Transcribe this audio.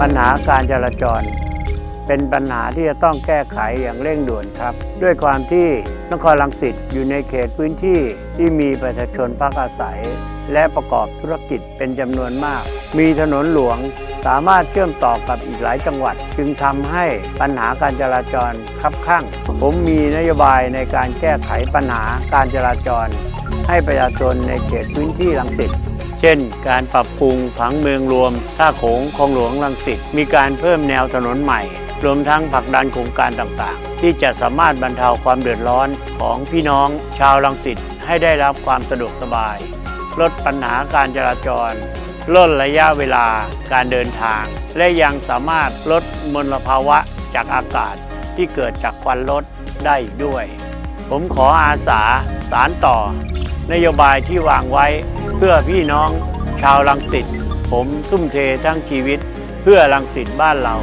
ปัญหาการจราจร เป็นปัญหาที่จะต้องแก้ไขอย่างเร่งด่วนครับ ด้วยความที่นครลังสิตอยู่ในเขตพื้นที่ที่มีประชาชนพักอาศัย และประกอบธุรกิจเป็นจำนวนมาก มีถนนหลวงสามารถเชื่อมต่อกับอีกหลายจังหวัด จึงทำให้ปัญหาการจราจรคับข้างผมมีนโยบายในการแก้ไขปัญหาการจราจร ให้ประชาชนในเขตพื้นที่ลังสิต ช่น การปรับปรุงผังเมืองรวมท่าโขงคลองหลวงลังสิตมีการเพิ่มแนวถนนใหม่ รวมทั้งผลักดันโครงการต่างๆ ที่จะสามารถบรรเทาความเดือดร้อนของพี่น้องชาวลังสิตให้ได้รับความสะดวกสบาย ลดปัญหาการจราจร ลดระยะเวลาการเดินทาง และยังสามารถลดมลภาวะจากอากาศที่เกิดจากควันรถได้ด้วย ผมขออาสาสารต่อ นโยบายที่วางไว้ พื่อพี่น้องชาวลังสิตผมทุ่มเททั้งชีวิต เพื่อลังสิตบ้านเรา